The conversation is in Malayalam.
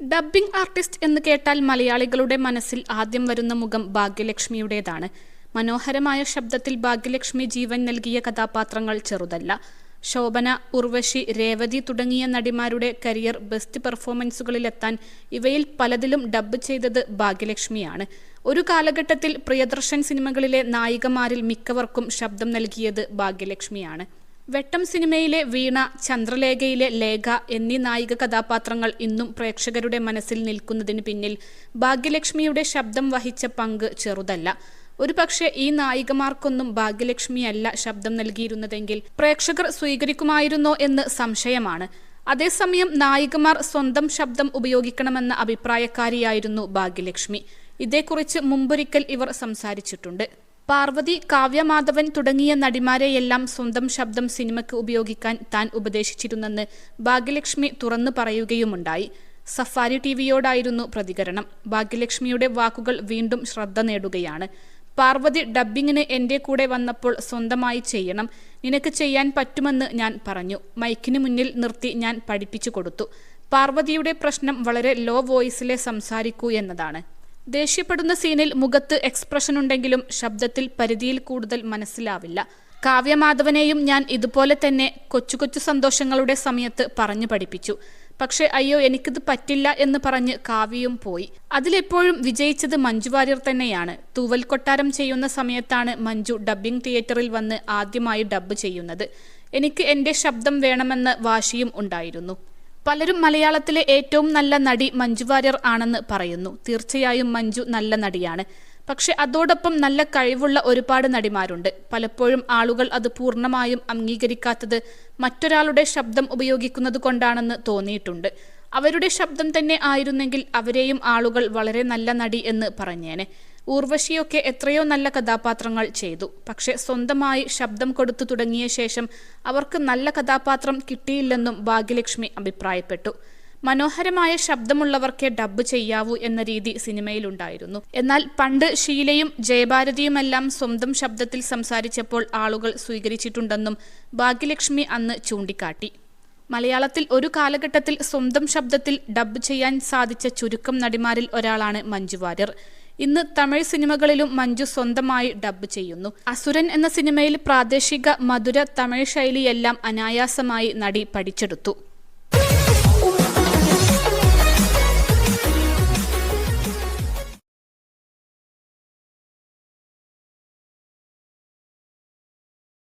ഡബ്ബിംഗ് ആർട്ടിസ്റ്റ് എന്ന് കേട്ടാൽ മലയാളികളുടെ മനസ്സിൽ ആദ്യം വരുന്ന മുഖം ഭാഗ്യലക്ഷ്മിയുടേതാണ്. മനോഹരമായ ശബ്ദത്തിൽ ഭാഗ്യലക്ഷ്മി ജീവൻ നൽകിയ കഥാപാത്രങ്ങൾ ചെറുതല്ല. ശോഭന ഉർവശി രേവതി തുടങ്ങിയ നടിമാരുടെ കരിയർ ബെസ്റ്റ് പെർഫോമൻസുകളിലെത്താൻ ഇവയിൽ പലതിലും ഡബ്ബ് ചെയ്തത് ഭാഗ്യലക്ഷ്മിയാണ്. ഒരു കാലഘട്ടത്തിൽ പ്രിയദർശൻ സിനിമകളിലെ നായികമാരിൽ മിക്കവർക്കും ശബ്ദം നൽകിയത് ഭാഗ്യലക്ഷ്മിയാണ്. വെട്ടം സിനിമയിലെ വീണ ചന്ദ്രലേഖയിലെ ലേഖ എന്നീ നായിക കഥാപാത്രങ്ങൾ ഇന്നും പ്രേക്ഷകരുടെ മനസ്സിൽ നിൽക്കുന്നതിന് പിന്നിൽ. ഭാഗ്യലക്ഷ്മിയുടെ ശബ്ദം വഹിച്ച പങ്ക് ചെറുതല്ല. ഒരുപക്ഷെ ഈ നായികമാർക്കൊന്നും ഭാഗ്യലക്ഷ്മിയല്ല ശബ്ദം നൽകിയിരുന്നതെങ്കിൽ പ്രേക്ഷകർ സ്വീകരിക്കുമായിരുന്നോ എന്ന് സംശയമാണ്. അതേസമയം നായികമാർ സ്വന്തം ശബ്ദം ഉപയോഗിക്കണമെന്ന അഭിപ്രായക്കാരിയായിരുന്നു ഭാഗ്യലക്ഷ്മി. ഇതേക്കുറിച്ച് മുമ്പൊരിക്കൽ ഇവർ സംസാരിച്ചിട്ടുണ്ട്. പാർവതി കാവ്യമാധവൻ തുടങ്ങിയ നടിമാരെയെല്ലാം സ്വന്തം ശബ്ദം സിനിമയ്ക്ക് ഉപയോഗിക്കാൻ താൻ ഉപദേശിച്ചിരുന്നെന്ന് ഭാഗ്യലക്ഷ്മി തുറന്നു പറയുകയുമുണ്ടായി. സഫാരി ടിവിയോടായിരുന്നു പ്രതികരണം. ഭാഗ്യലക്ഷ്മിയുടെ വാക്കുകൾ വീണ്ടും ശ്രദ്ധ നേടുകയാണ്. പാർവതി ഡബ്ബിങ്ങിന് എന്റെ കൂടെ വന്നപ്പോൾ സ്വന്തമായി ചെയ്യണം. നിനക്ക് ചെയ്യാൻ പറ്റുമെന്ന് ഞാൻ പറഞ്ഞു. മൈക്കിന് മുന്നിൽ നിർത്തി ഞാൻ പഠിപ്പിച്ചു കൊടുത്തു. പാർവതിയുടെ പ്രശ്നം വളരെ ലോ വോയിസിലെ സംസാരിക്കൂ എന്നതാണ്. ദേഷ്യപ്പെടുന്ന സീനിൽ മുഖത്ത് എക്സ്പ്രഷൻ ഉണ്ടെങ്കിലും ശബ്ദത്തിൽ പരിധിയിൽ കൂടുതൽ മനസ്സിലാവില്ല. കാവ്യമാധവനെയും ഞാൻ ഇതുപോലെ തന്നെ കൊച്ചു കൊച്ചു സന്തോഷങ്ങളുടെ സമയത്ത് പറഞ്ഞു പഠിപ്പിച്ചു. പക്ഷെ അയ്യോ എനിക്കിത് പറ്റില്ല എന്ന് പറഞ്ഞ് കാവ്യയും പോയി. അതിലെപ്പോഴും വിജയിച്ചത് മഞ്ജു വാര്യർ തന്നെയാണ്. തൂവൽ കൊട്ടാരം ചെയ്യുന്ന സമയത്താണ് മഞ്ജു ഡബ്ബിംഗ് തിയേറ്ററിൽ വന്ന് ആദ്യമായി ഡബ്ബ് ചെയ്യുന്നത്. എനിക്ക് എന്റെ ശബ്ദം വേണമെന്ന് വാശിയും ഉണ്ടായിരുന്നു. പലരും മലയാളത്തിലെ ഏറ്റവും നല്ല നടി മഞ്ജു വാര്യർ ആണെന്ന് പറയുന്നു. തീർച്ചയായും മഞ്ജു നല്ല നടിയാണ്. പക്ഷെ അതോടൊപ്പം നല്ല കഴിവുള്ള ഒരുപാട് നടിമാരുണ്ട്. പലപ്പോഴും ആളുകൾ അത് പൂർണമായും അംഗീകരിക്കാത്തത് മറ്റൊരാളുടെ ശബ്ദം ഉപയോഗിക്കുന്നത് കൊണ്ടാണെന്ന് തോന്നിയിട്ടുണ്ട്. അവരുടെ ശബ്ദം തന്നെ ആയിരുന്നെങ്കിൽ അവരെയും ആളുകൾ വളരെ നല്ല നടി എന്ന് പറഞ്ഞേനെ. ഊർവശിയൊക്കെ എത്രയോ നല്ല കഥാപാത്രങ്ങൾ ചെയ്തു. പക്ഷെ സ്വന്തമായി ശബ്ദം കൊടുത്തു തുടങ്ങിയ ശേഷം അവർക്ക് നല്ല കഥാപാത്രം കിട്ടിയില്ലെന്നും ഭാഗ്യലക്ഷ്മി അഭിപ്രായപ്പെട്ടു. മനോഹരമായ ശബ്ദമുള്ളവർക്കെ ഡബ്ബ് ചെയ്യാവൂ എന്ന രീതി സിനിമയിലുണ്ടായിരുന്നു. എന്നാൽ പണ്ട് ഷീലയും ജയഭാരതിയുമെല്ലാം സ്വന്തം ശബ്ദത്തിൽ സംസാരിച്ചപ്പോൾ ആളുകൾ സ്വീകരിച്ചിട്ടുണ്ടെന്നും ഭാഗ്യലക്ഷ്മി അന്ന് ചൂണ്ടിക്കാട്ടി. മലയാളത്തിൽ ഒരു കാലഘട്ടത്തിൽ സ്വന്തം ശബ്ദത്തിൽ ഡബ്ബ് ചെയ്യാൻ സാധിച്ച ചുരുക്കം നടിമാരിൽ ഒരാളാണ് മഞ്ജു വാര്യർ. ഇന്ന് തമിഴ് സിനിമകളിലും മഞ്ജു സ്വന്തമായി ഡബ് ചെയ്യുന്നു. അസുരൻ എന്ന സിനിമയിൽ പ്രാദേശിക മധുര തമിഴ് ശൈലിയെല്ലാം അനായാസമായി നടി പഠിച്ചെടുത്തു.